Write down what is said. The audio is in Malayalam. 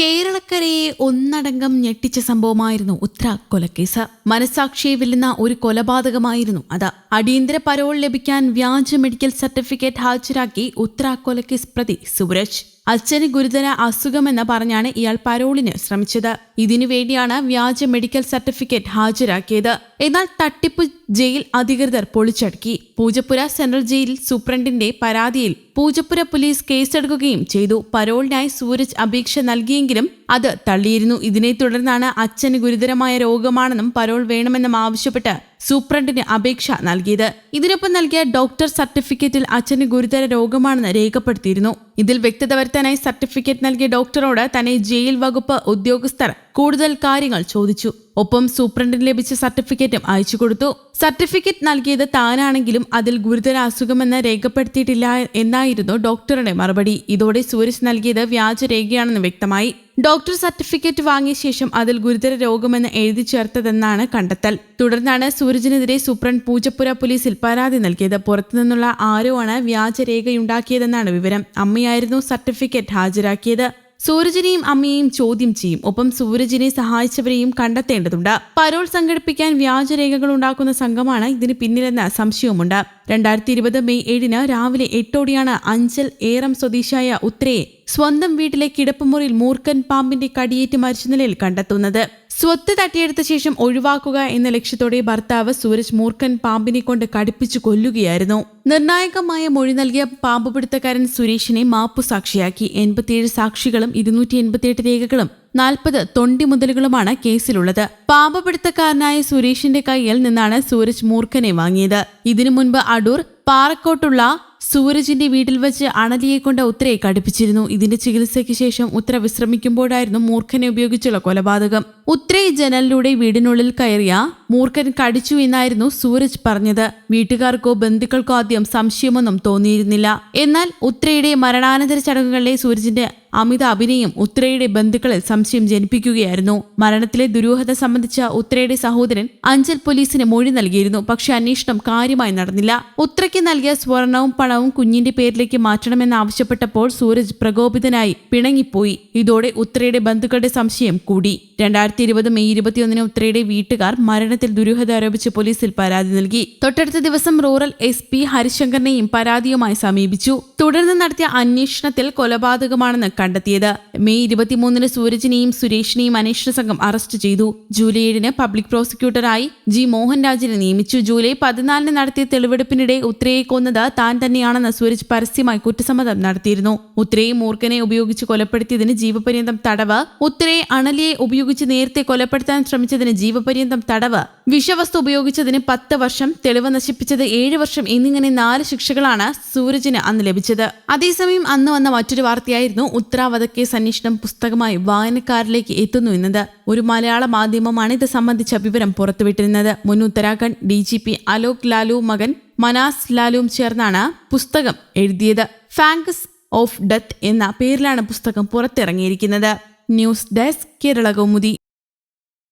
കേരളക്കരയെ ഒന്നടങ്കം ഞെട്ടിച്ച സംഭവമായിരുന്നു ഉത്ര കൊലക്കേസ് മനസാക്ഷിയെ വെല്ലുന്ന ഒരു കൊലപാതകമായിരുന്നു അത്. അടിയന്തര പരോൾ ലഭിക്കാൻ വ്യാജ മെഡിക്കൽ സർട്ടിഫിക്കറ്റ് ഹാജരാക്കി ഉത്ര കൊലക്കേസ് പ്രതി സൂരജ് അച്ഛന് ഗുരുതര അസുഖമെന്ന് പറഞ്ഞാണ് ഇയാൾ പരോളിന് ശ്രമിച്ചത്. ഇതിനുവേണ്ടിയാണ് വ്യാജ മെഡിക്കൽ സർട്ടിഫിക്കറ്റ് ഹാജരാക്കിയത്. എന്നാൽ തട്ടിപ്പ് ജയിൽ അധികൃതർ പൊളിച്ചടക്കി. പൂജപ്പുര സെൻട്രൽ ജയിൽ സൂപ്രണ്ടിന്റെ പരാതിയിൽ പൂജപ്പുര പോലീസ് കേസെടുക്കുകയും ചെയ്തു. പരോളിനായി സൂരജ് അപേക്ഷ നൽകിയെങ്കിലും അത് തള്ളിയിരുന്നു. ഇതിനെ തുടർന്നാണ് അച്ഛന് ഗുരുതരമായ രോഗമാണെന്നും പരോൾ വേണമെന്നും ആവശ്യപ്പെട്ട് സൂപ്രണ്ടിന് അപേക്ഷ നൽകിയത്. ഇതിനൊപ്പം നൽകിയ ഡോക്ടർ സർട്ടിഫിക്കറ്റിൽ അച്ഛന് ഗുരുതര രോഗമാണെന്ന് രേഖപ്പെടുത്തിയിരുന്നു. ഇതിൽ വ്യക്തത വരുത്താനായി സർട്ടിഫിക്കറ്റ് നൽകിയ ഡോക്ടറോട് തന്നെ ജയിൽ വകുപ്പ് ഉദ്യോഗസ്ഥർ കൂടുതൽ കാര്യങ്ങൾ ചോദിച്ചു. ഒപ്പം സൂപ്രണ്ടിന് ലഭിച്ച സർട്ടിഫിക്കറ്റും അയച്ചു കൊടുത്തു. സർട്ടിഫിക്കറ്റ് നൽകിയത് താനാണെങ്കിലും അതിൽ ഗുരുതര അസുഖമെന്ന് രേഖപ്പെടുത്തിയിട്ടില്ല എന്നായിരുന്നു ഡോക്ടറുടെ മറുപടി. ഇതോടെ സൂരജ് നൽകിയത് വ്യാജരേഖയാണെന്ന് വ്യക്തമായി. ഡോക്ടർ സർട്ടിഫിക്കറ്റ് വാങ്ങിയ ശേഷം അതിൽ ഗുരുതര രോഗമെന്ന് എഴുതി ചേർത്തതെന്നാണ് കണ്ടെത്തൽ. തുടർന്നാണ് സൂരജിനെതിരെ സൂപ്രണ്ട് പൂജപ്പുര പോലീസിൽ പരാതി നൽകിയത്. പുറത്തുനിന്നുള്ള ആരോ ആണ് വ്യാജരേഖയുണ്ടാക്കിയതെന്നാണ് വിവരം. അമ്മയായിരുന്നു സർട്ടിഫിക്കറ്റ് ഹാജരാക്കിയത്. സൂരജിനെയും അമ്മയെയും ചോദ്യം ചെയ്യും. ഒപ്പം സൂരജിനെ സഹായിച്ചവരെയും കണ്ടെത്തേണ്ടതുണ്ട്. പരോൾ സംഘടിപ്പിക്കാൻ വ്യാജരേഖകൾ ഉണ്ടാക്കുന്ന സംഘമാണ് ഇതിന് പിന്നിലെന്ന സംശയവുമുണ്ട്. രണ്ടായിരത്തി ഇരുപത് മെയ് ഏഴിന് രാവിലെ എട്ടോടെയാണ് അഞ്ചൽ ഏറം സ്വദേശിയായ ഉത്രയെ സ്വന്തം വീട്ടിലെ കിടപ്പുമുറിയിൽ മൂർഖൻ പാമ്പിന്റെ കടിയേറ്റ് മരിച്ച നിലയിൽ കണ്ടെത്തുന്നത്. സ്വത്ത് തട്ടിയെടുത്ത ശേഷം ഒഴിവാക്കുക എന്ന ലക്ഷ്യത്തോടെ ഭർത്താവ് സൂരജ് മൂർഖൻ പാമ്പിനെ കൊണ്ട് കടിപ്പിച്ചു കൊല്ലുകയായിരുന്നു. നിർണായകമായ മൊഴി നൽകിയ പാമ്പുപിടുത്തക്കാരൻ സുരേഷിനെ മാപ്പു സാക്ഷിയാക്കി എൺപത്തിയേഴ് സാക്ഷികളും ഇരുന്നൂറ്റി എൺപത്തിയെട്ട് രേഖകളും നാൽപ്പത് തൊണ്ടി മുതലുകളുമാണ് കേസിലുള്ളത്. പാമ്പപിടുത്തക്കാരനായ സുരേഷിന്റെ കയ്യിൽ നിന്നാണ് സൂരജ് മൂർഖനെ വാങ്ങിയത്. ഇതിനു മുൻപ് അടൂർ പാറക്കോട്ടുള്ള സൂരജിന്റെ വീട്ടിൽ വെച്ച് അണലിയെ കൊണ്ട് ഉത്തരയെ കടുപ്പിച്ചിരുന്നു. ഇതിന്റെ ചികിത്സയ്ക്ക് ശേഷം ഉത്തര വിശ്രമിക്കുമ്പോഴായിരുന്നു മൂർഖനെ ഉപയോഗിച്ചുള്ള കൊലപാതകം. ഉത്തരയെ ജനലിലൂടെ വീടിനുള്ളിൽ കയറിയ മൂർഖൻ കടിച്ചു എന്നായിരുന്നു സൂരജ് പറഞ്ഞത്. വീട്ടുകാർക്കോ ബന്ധുക്കൾക്കോ ആദ്യം സംശയമൊന്നും തോന്നിയിരുന്നില്ല. എന്നാൽ ഉത്രയുടെ മരണാനന്തര ചടങ്ങുകളിലെ സൂരജിന്റെ അമിത അഭിനയം ഉത്രയുടെ ബന്ധുക്കളിൽ സംശയം ജനിപ്പിക്കുകയായിരുന്നു. മരണത്തിലെ ദുരൂഹത സംബന്ധിച്ച ഉത്രയുടെ സഹോദരൻ അഞ്ചൽ പോലീസിന് മൊഴി നൽകിയിരുന്നു. പക്ഷേ അന്വേഷണം കാര്യമായി നടന്നില്ല. ഉത്രയ്ക്ക് നൽകിയ സ്വർണവും പണവും കുഞ്ഞിന്റെ പേരിലേക്ക് മാറ്റണമെന്നാവശ്യപ്പെട്ടപ്പോൾ സൂരജ് പ്രകോപിതനായി പിണങ്ങിപ്പോയി. ഇതോടെ ഉത്രയുടെ ബന്ധുക്കളുടെ സംശയം കൂടി. രണ്ടായിരത്തി ഇരുപത് മെയ് ഇരുപത്തിയൊന്നിന് ഉത്രയുടെ വീട്ടുകാർ മരണത്തിൽ ദുരൂഹത ആരോപിച്ച് പോലീസിൽ പരാതി നൽകി. തൊട്ടടുത്ത ദിവസം റൂറൽ എസ് പി ഹരിശങ്കറിനെയും പരാതിയുമായി സമീപിച്ചു. തുടർന്ന് നടത്തിയ അന്വേഷണത്തിൽ കൊലപാതകമാണെന്ന് കണ്ടെത്തിയത്. മെയ് ഇരുപത്തിമൂന്നിന് സൂരജിനെയും സുരേഷിനെയും അന്വേഷണ സംഘം അറസ്റ്റ് ചെയ്തു. ജൂലൈ ഏഴിന് പബ്ലിക് പ്രോസിക്യൂട്ടറായി ജി മോഹൻരാജിനെ നിയമിച്ചു. ജൂലൈ പതിനാലിന് നടത്തിയ തെളിവെടുപ്പിനിടെ ഉത്രയെ കൊന്നത് താൻ തന്നെയാണെന്ന് സൂരജ് പരസ്യമായി കുറ്റസമ്മതം നടത്തിയിരുന്നു. ഉത്രയെ മൂർഖനെ ഉപയോഗിച്ച് കൊലപ്പെടുത്തിയതിന് ജീവപര്യന്തം തടവ് ഉത്രയെ അണലിയെ ഉപയോഗിച്ച് നേരത്തെ കൊലപ്പെടുത്താൻ ശ്രമിച്ചതിന് ജീവപര്യന്തം തടവ് വിഷവസ്തു ഉപയോഗിച്ചതിന് പത്ത് വർഷം തെളിവ് നശിപ്പിച്ചത് ഏഴ് വർഷം എന്നിങ്ങനെ നാല് ശിക്ഷകളാണ് സൂരജിന് അന്ന് ലഭിച്ചത്. അതേസമയം അന്ന് വന്ന മറ്റൊരു വാർത്തയായിരുന്നു ഉത്തര കേസ് അന്വേഷണം പുസ്തകമായി വായനക്കാരിലേക്ക് എത്തുന്നു എന്നത്. ഒരു മലയാള മാധ്യമമാണ് ഇത് സംബന്ധിച്ച വിവരം പുറത്തുവിട്ടിരുന്നത്. മുൻ Uttarakhand D G P Alok Lalu മകൻ മനാസ് ലാലുവും ചേർന്നാണ് പുസ്തകം എഴുതിയത്. ഫാങ്കസ് ഓഫ് ഡെത്ത് എന്ന പേരിലാണ് പുസ്തകം പുറത്തിറങ്ങിയിരിക്കുന്നത്. News desk Kerala Kaumudi.